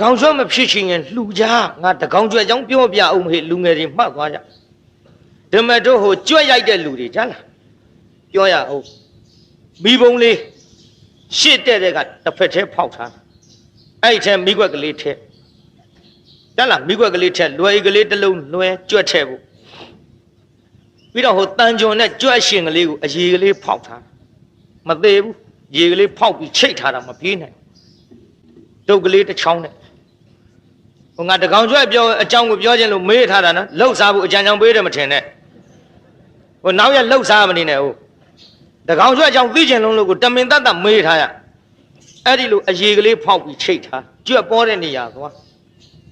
ကောင်ကျွတ်မဖြစ်ချင်ရင်လှူကြငါတကောင်ကျွတ်အကြောင်းပြောပြအောင်ဟေ့လူငယ်တွေမှတ်သွားကြဓမ္မတို့ဟိုကြွက်ရိုက်တဲ့လူတွေကြားလားပြောရအောင်မိဘုံလေးရှစ်တဲ့တဲ့ကတစ်ဖက်သေးဖောက်ထားအဲ့ဒီထဲမိကွက်ကလေးထဲကြားလားမိကွက်ကလေးထဲလွယ်ကလေးတစ်လုံးလွယ်ကြွက်ထဲဖို့ပြီးတော့ဟိုတန်ကြုံနဲ့ကြွက်ရှင်ကလေးကိုအရေကလေးဖောက်ထားမသေးဘူးရေကလေးဖောက်ပြီးချိတ်ထားတာမပြေးနိုင်တုတ်ကလေးတစ်ချောင်းနဲ့ ဟိုငါတကောင်ကျွဲ့ပြောအကြောင်းကိုပြောခြင်းလို့မေးထားတာနော်လှုပ်စားဖို့အကြံကြောင်ပေးတယ်မထင်နဲ့ဟိုနောက်ရလှုပ်စားမနေနဲ့ဟုတ်တကောင်ကျွဲ့အကြောင်းသိခြင်းလုံးလို့ကိုတမင်တတ်တတ်မေးထားရအဲ့ဒီလိုအရေကလေးဖောက်ပြီးချိတ်ထားကျွတ်ပေါ်တဲ့နေရာသွား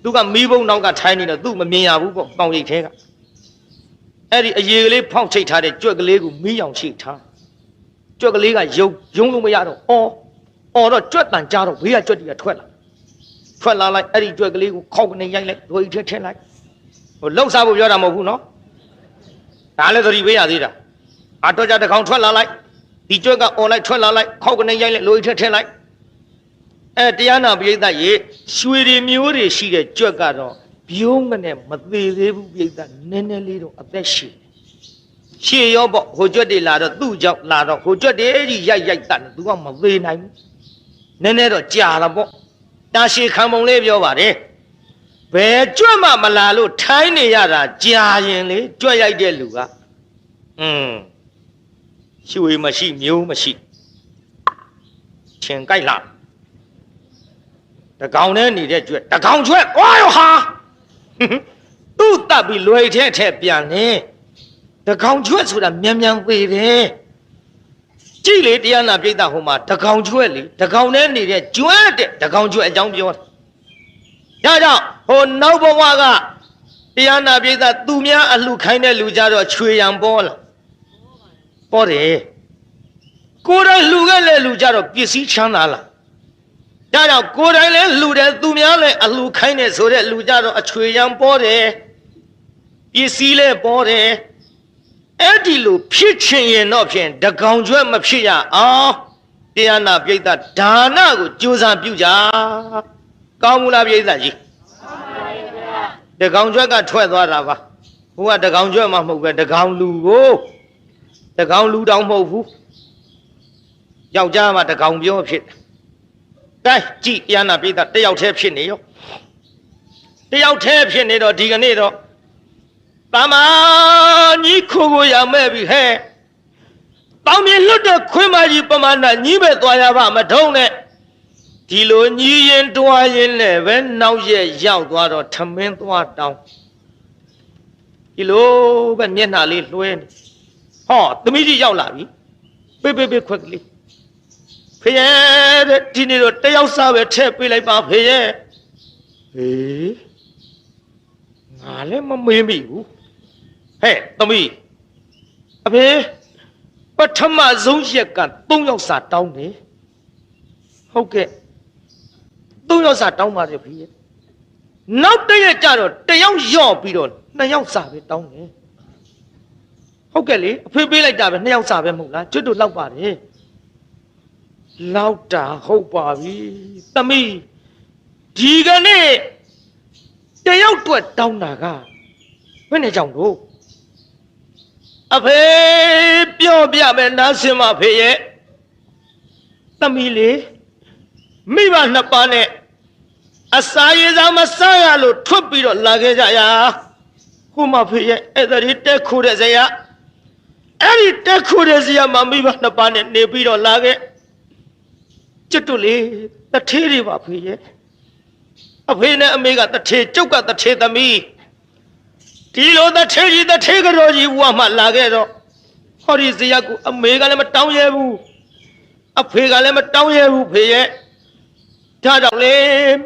သူကမီးဘုံနောက်ကထိုင်းနေတော့သူ့မမြင်ရဘူးပေါ့ပေါင်ရိပ်ထဲကအဲ့ဒီအရေကလေးဖောက်ချိတ်ထားတဲ့ကျွတ်ကလေးကိုမီးအောင်ချိတ်ထားကျွတ်ကလေးကယုံယုံလို့မရတော့အော်အော်တော့ကြွက်တန်ကြတော့ဘေးကကြွက်တီကထွက်လာ ထွက်လာလိုက်အဲ့ဒီကြွက်ကလေးကိုခောက်ကနေရိုက်လိုက်ဒွေထဲထည့်လိုက်ဟိုလှုပ်ရှားဖို့ပြောတာမဟုတ်ဘူးနော်ဒါလည်းသတိပေးရသေးတာအတော့ကြတစ်ကောင်ထွက်လာလိုက်ဒီကြွက်ကអော်လိုက်ထွက်လာလိုက်ခောက်ကနေရိုက်လိုက်ဒွေထဲထည့်လိုက်အဲတရားနာပရိသတ်ရေရွှေတွေမျိုးတွေရှိတဲ့ကြွက်ကတော့ပြိုးမနဲ့မသေးသေးဘူးပရိသတ်နည်းနည်းလေးတော့အသက်ရှည်တယ်ရှေ့ရောပေါ့ဟိုကြွက်တွေလာတော့သူ့ကြောင့်လာတော့ဟိုကြွက်တွေကြီးရိုက်ရိုက်တတ်တယ်သူကမသေးနိုင်ဘူးနည်းနည်းတော့ကြာတာပေါ့ တာရှည်ခံပုံလေးပြောပါတယ်ဘယ်ကြွတ်မှမလာလို့ထိုင်းနေရတာကြာရင်လေကြွက်ရိုက်တဲ့လူကอืมရွှေမရှိမျိုးမရှိချင်းကြိုက်လားတကောင်နဲ့နေတဲ့ကြွက်တကောင်ကြွက်ကွာရောဟာသူ့တပ်ပြီးလွယ်ထဲထဲပြန်နေတကောင်ကြွက်ဆိုတာမြန်မြန်သေးတယ် ကြည့်လေတရားနာပိဋကဟိုမှာတကောင်ကျွဲ့လေတကောင်နဲ့နေတဲ့ကျွဲ့တဲ့တကောင်ကျွဲ့အကြောင်းပြောတာဒါကြောင့်ဟိုနောက်ဘဝကတရားနာပိဋကသူများအလှခိုင်းတဲ့လူကြတော့ချွေရံပေါ်လာပေါ်တယ်ကိုယ်တိုင်လှူခဲ့တဲ့လူကြတော့ပစ္စည်းချမ်းသာလာဒါကြောင့်ကိုယ်တိုင်လည်းလှူတယ်သူများလည်းအလှခိုင်းတယ်ဆိုတဲ့လူကြတော့အချွေရံပေါ်တယ်ပစ္စည်းလည်းပေါ်တယ် အဲ့ဒီလိုဖြစ်ချင်ရင်တော့ဖြင့်တကောင်ကျွဲ့မဖြစ်ရအောင်တရားနာပိဋကဒါနကိုကြိုးစားပြုကြကောင်းမူလားပိဋကကြီးတကောင်ကျွဲ့ကထွက်သွားတာပါဘုရားတကောင်ကျွဲ့မှမဟုတ်ပဲတကောင်လူကိုတကောင်လူတောင်မဟုတ်ဘူးယောက်ျားမှတကောင်ပြောဖြစ်တယ်ကဲကြည့်တရားနာပိဋကတယောက်တည်းဖြစ်နေရောတယောက်တည်းဖြစ်နေတော့ဒီကနေ့တော့ တမညီခိုးကိုရမဲ့ပြီဟဲ့တောင်းမြင်လွတ်တဲ့ခွင်းမကြီးပမာဏညီးပဲသွားရပါမထုံးနဲ့ဒီလိုညီးရင်တွားရင်လည်းပဲနောက်ရက်ရောက်သွားတော့ထမင်းသွားတောင်းဒီလိုပဲမျက်နှာလေးလွှဲနေဟောသမီးကြီးရောက်လာပြီပေးပေးပေးခွက်ကလေးဖေရဲ့တဲ့ဒီနေ့တော့တယောက်စားပဲထည့်ပေးလိုက်ပါဖေရဲ့ဟေးငါလည်းမမေးမိဘူး ဟဲ့သမီးအဖေပထမဆုံးရက်က3ယောက်စာတောင်းတယ်ဟုတ်ကဲ့3ယောက်စာတောင်းပါတယ်ဖေနောက်တစ်ရက်ကျတော့တစ်ယောက်ယော့ပြီးတော့2ယောက်စာပဲတောင်းတယ်ဟုတ်ကဲ့လေအဖေပေးလိုက်တာပဲ2ယောက်စာပဲမဟုတ်လားကျွတ်တို့လောက်ပါတယ်လောက်တာဟုတ်ပါပြီသမီးဒီကနေ့တစ်ယောက်တွက်တောင်းတာကဘယ်နဲ့ကြောင့်တို့ အဖေပြောပြမယ်နားစင်မဖေရဲ့သမီးလေးမိဘနှစ်ပါးနဲ့အစာရေစာမစားရလို့ထွက်ပြီးတော့လာခဲ့ကြရာကိုမဖေရဲ့အဲ့ဒါဒီတက်ခိုးတဲ့ဇယအဲ့ဒီတက်ခိုးတဲ့ဇယမှာမိဘနှစ်ပါးနဲ့နေပြီးတော့လာခဲ့ကျွတ်တို့လေတထေးတွေပါဖေရဲ့အဖေနဲ့အမေကတထေးကျုပ်ကတထေးသမီး ဒီလိုတထေကြီးတထေကတော်ကြီးဘုရားမှလာခဲ့တော့ဟောဒီဇယက်ကိုအမေကလည်းမတောင်းရဲဘူးအဖေကလည်းမတောင်းရဲဘူးဖေရဲ့ဒါကြောင့်လေ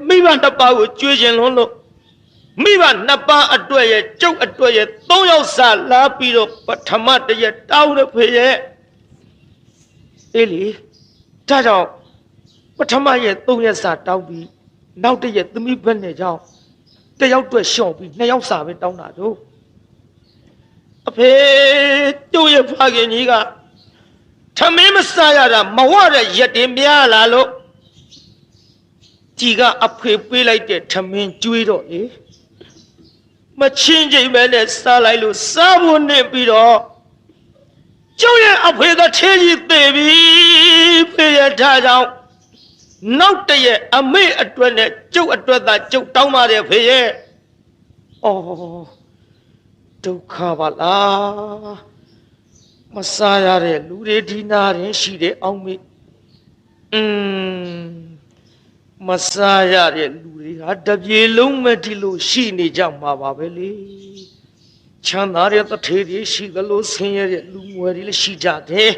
မိဘနှစ်ပါးကိုကြွေးခြင်းလုံးလို့မိဘနှစ်ပါးအတွက်ရဲ့ကျုပ်အတွက်ရဲ့သုံးယောက်စာလာပြီးတော့ပထမတရက်တောင်းတယ်ဖေရဲ့အေးလေဒါကြောင့်ပထမရဲ့သုံးရက်စာတောင်းပြီးနောက်တရက်သမီးဘက်နဲ့ကြောင်း တယောက်အတွက်ရှော့ပြီးနှစ်ယောက်စာပဲတောင်းတာတို့အဖေတို့ရဲ့ဖခင်ကြီးကထမင်းမစားရတာမဝတဲ့ရက်တင်များလာလို့ကြည်ကအဖေပေးလိုက်တဲ့ထမင်းကျွေးတော့လေမချင်းချိန်ပဲနဲ့စားလိုက်လို့စားဖို့နေပြီးတော့ကျုပ်ရဲ့အဖေကချေးကြီးသေးပြီဖေရထားကြောင့် နောက်တည့်ရဲ့အမေအတွက်နဲ့ကျုပ်အတွက်သာကျုပ်တောင်းပါတယ်ဖေရဲ့အော်ဒုက္ခပါလားမစားရတဲ့လူတွေဒီနာရင်ရှိတယ်အောင်မေอืมမစားရတဲ့လူတွေဟာတပြေလုံးမဲ့ဒီလိုရှိနေကြမှာပါပဲလေချမ်းသာတဲ့တထေးတွေရှိသလိုဆင်းရဲတဲ့လူငွယ်တွေလည်းရှိကြတယ်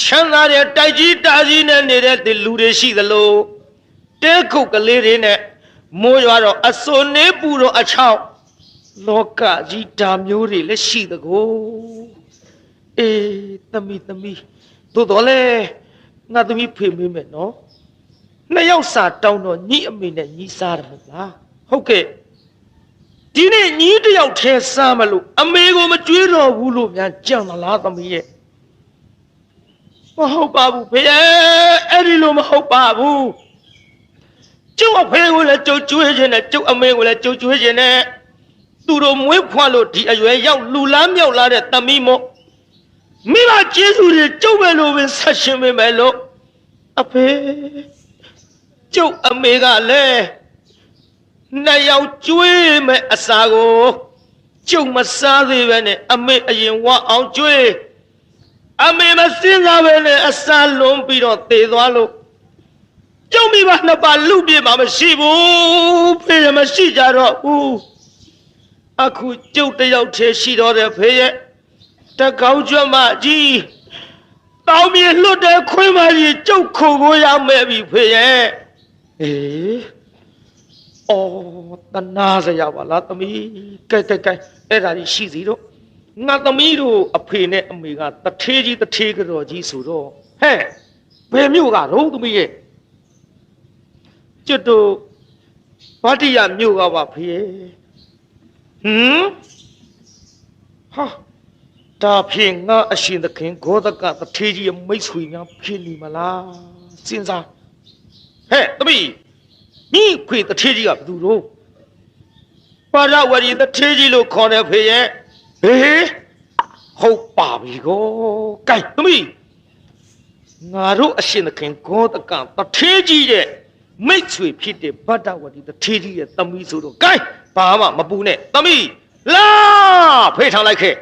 ချမ်းသာတဲ့တိုက်ကြီးတာကြီးနဲ့နေတဲ့ဒီလူတွေရှိသလိုတဲခုတ်ကလေးတွေနဲ့မိုးရွာတော့အစွန်နေပူတော့အချောက်လောကကြီးဓာမျိုးတွေလည်းရှိသကိုအေးသမီးသမီးသို့တော်လဲငါသမီးဖေမေးမယ်နော်နှစ်ယောက်စာတောင်းတော့ညီအမေနဲ့ညီစားတယ်မဟုတ်လားဟုတ်ကဲ့ဒီနေ့ညီတစ်ယောက်ထဲစားမလို့အမေကိုမကြွေးတော့ဘူးလို့များကြံမလားသမီးရဲ့ မဟုတ်ပါဘူးဖေအဲ့ဒီလိုမဟုတ်ပါဘူးကျုပ်အဖေကိုလည်းကျုပ်ကြွေးခြင်းနဲ့ကျုပ်အမေကိုလည်းကျုပ်ကြွေးခြင်းနဲ့သူတို့မွေးဖွားလို့ဒီအရွယ်ရောက်လူလားမြောက်လာတဲ့သမီးမို့မိဘကျေးဇူးတွေကျုပ်ပဲလို့ပဲဆက်ရှင်ပေးမယ်လို့အဖေကျုပ်အမေကလည်းနှစ်ယောက်ကျွေးမဲ့အစာကိုကျုပ်မစားသေးပဲနဲ့အမေအရင်ဝအောင်ကျွေး အမေမစင်းစားပဲနဲ့အစာလွန်ပြီးတော့သေသွားလို့ကျုပ်မိဘနှစ်ပါးလူပြေမှာမရှိဘူးဖေရမရှိကြတော့ဘူးအခုကျုပ်တစ်ယောက်တည်းရှိတော့တယ်ဖေရဲ့တကောင်းကျွတ်မကြီးတောင်းမြေလွတ်တဲ့ခွေးမကြီးကျုပ်ခုကိုရမယ်ပြီဖေရဲ့အေးအော်တနာစရာပါလားသမီးကဲကဲကဲအဲ့ဒါကြီးရှိစီတော့ ငါသမီးတို့အဖေနဲ့အမေကတထေးကြီးတထေးကြော်ကြီးဆိုတော့ဟဲ့ဘယ်မြို့ကတော့သမီးရဲ့ကျွတ်တို့ဗတ္တိယမြို့ကပါဖေဟမ်ဟာဒါဖြင့်ငါအရှင်သခင်ဂောဒကတထေးကြီးရဲ့မိတ်ဆွေများဖြစ်နေမလားစဉ်းစားဟဲ့သမီးမိခွေတထေးကြီးကဘယ်သူတော့ပါရဝရီတထေးကြီးလို့ခေါ်တယ်ဖေရဲ့ ဟေးဟုတ်ပါပြီကိုကဲသမီးငါတို့အရှင်သခင်ဂောတကတထေးကြီးရဲ့မိတ်ဆွေဖြစ်တဲ့ဗတ္တဝတီတထေးကြီးရဲ့သမီးဆိုတော့ကဲဘာမှမပူနဲ့သမီးလာဖေးထားလိုက်ခဲ့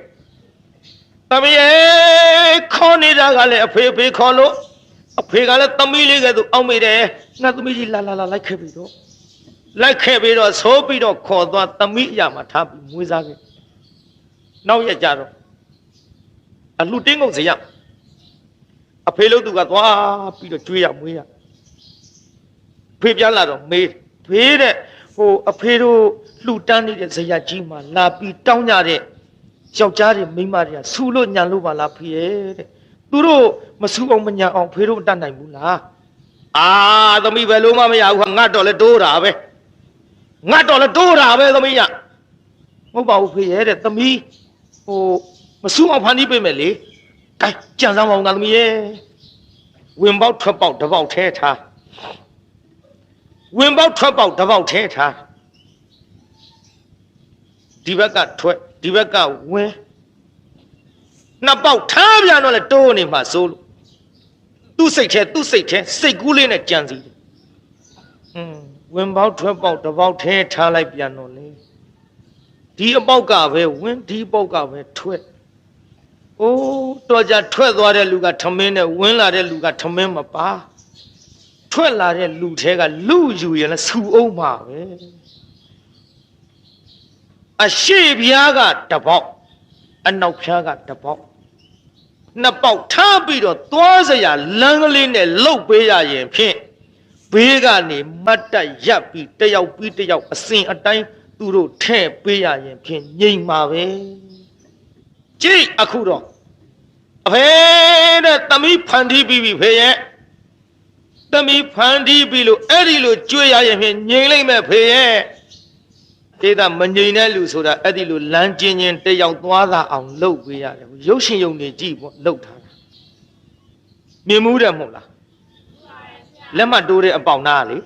သမီးရဲ့ခေါ်နေတာကလည်းအဖေဖေးခေါ်လို့အဖေကလည်းသမီးလေးကဲသူအောက်မိတယ်ငါသမီးကြီးလာလာလာလိုက်ခဲ့ပြီတော့လိုက်ခဲ့ပြီးတော့သိုးပြီးတော့ခေါ်သွားသမီးအရာမှာထားပြီးမွေးစားခဲ့ နောက်ရက်ကြတော့အလှတင်းကုန်စရအဖေလို့သူကသွားပြီးတော့ကျွေးရမွေးရဖေပြန်လာတော့မေးဖေးတဲ့ဟိုအဖေတို့လှူတန်းနေတဲ့ဇယကြီးမှာလာပြီးတောင်းကြတဲ့ယောက်ျားတွေမိန်းမတွေကဆူလို့ညံလို့ပါလားဖေရဲ့တဲ့သူတို့မဆူအောင်မညာအောင်ဖေတို့မတတ်နိုင်ဘူးလားအာသမီးပဲလုံးမမရဘူးဟာငတ်တော့လဲတိုးတာပဲငတ်တော့လဲတိုးတာပဲသမီးရမဟုတ်ပါဘူးဖေရဲ့တဲ့သမီး ဟိုမဆူအောင်ဖန်တီးပေးမယ်လေကဲကြံစမ်းပါဦးငါသမီးရဲ့ဝင်ပေါက်ထွက်ပေါက်တစ်ပေါက်ထဲထားဝင်ပေါက်ထွက်ပေါက်တစ်ပေါက်ထဲထားဒီဘက်ကထွက်ဒီဘက်ကဝင်နှစ်ပေါက်ထားပြန်တော့လေတိုးနေမှာစိုးလို့သူ့စိတ်ထဲသူ့စိတ်ထဲစိတ်ကူးလေးနဲ့ကြံစီတယ်။อืมဝင်ပေါက်ထွက်ပေါက်တစ်ပေါက်ထဲထားလိုက်ပြန်တော့လေ ဒီအပေါက်ကပဲဝင်ဒီပေါက်ကပဲထွက်။အိုးတော်ကြထွက်သွားတဲ့လူကထမင်းနဲ့ဝင်လာတဲ့လူကထမင်းမပါ။ထွက်လာတဲ့လူထဲကလူယူရင်လည်းဆူအောင်မှာပဲ။အရှိပြားကတစ်ပေါက်အနောက်ဖြားကတစ်ပေါက်နှစ်ပေါက်ထားပြီးတော့သွားစရာလမ်းကလေးနဲ့လှုပ်ပေးရရင်ဖြင့်ဘေးကနေမတ်တက်ရပ်ပြီးတယောက်ပြီးတယောက်အစဉ်အတိုင်း သူတို့ထဲ့ပေးရရင်ဖြင့်ငြိမ်ပါပဲကြိတ်အခုတော့အဖေတဲ့သမီးဖန်တီးပြီးပြီဖေရဲ့သမီးဖန်တီးပြီးလို့အဲ့ဒီလိုကြွေးရရင်ဖြင့်ငြိမ်လိုက်မဲ့ဖေရဲ့ဒေတာမငြိမ်တဲ့လူဆိုတာအဲ့ဒီလိုလမ်းကျဉ်ချင်းတယောက်သွားတာအောင်လှုပ်ပေးရတယ်ရုပ်ရှင်ယုံနေကြည့်ပေါ့လှုပ်ထားတာမြင်မှုတယ်မဟုတ်လားလက်မှတ်တိုးတဲ့အပေါင်သားကလေ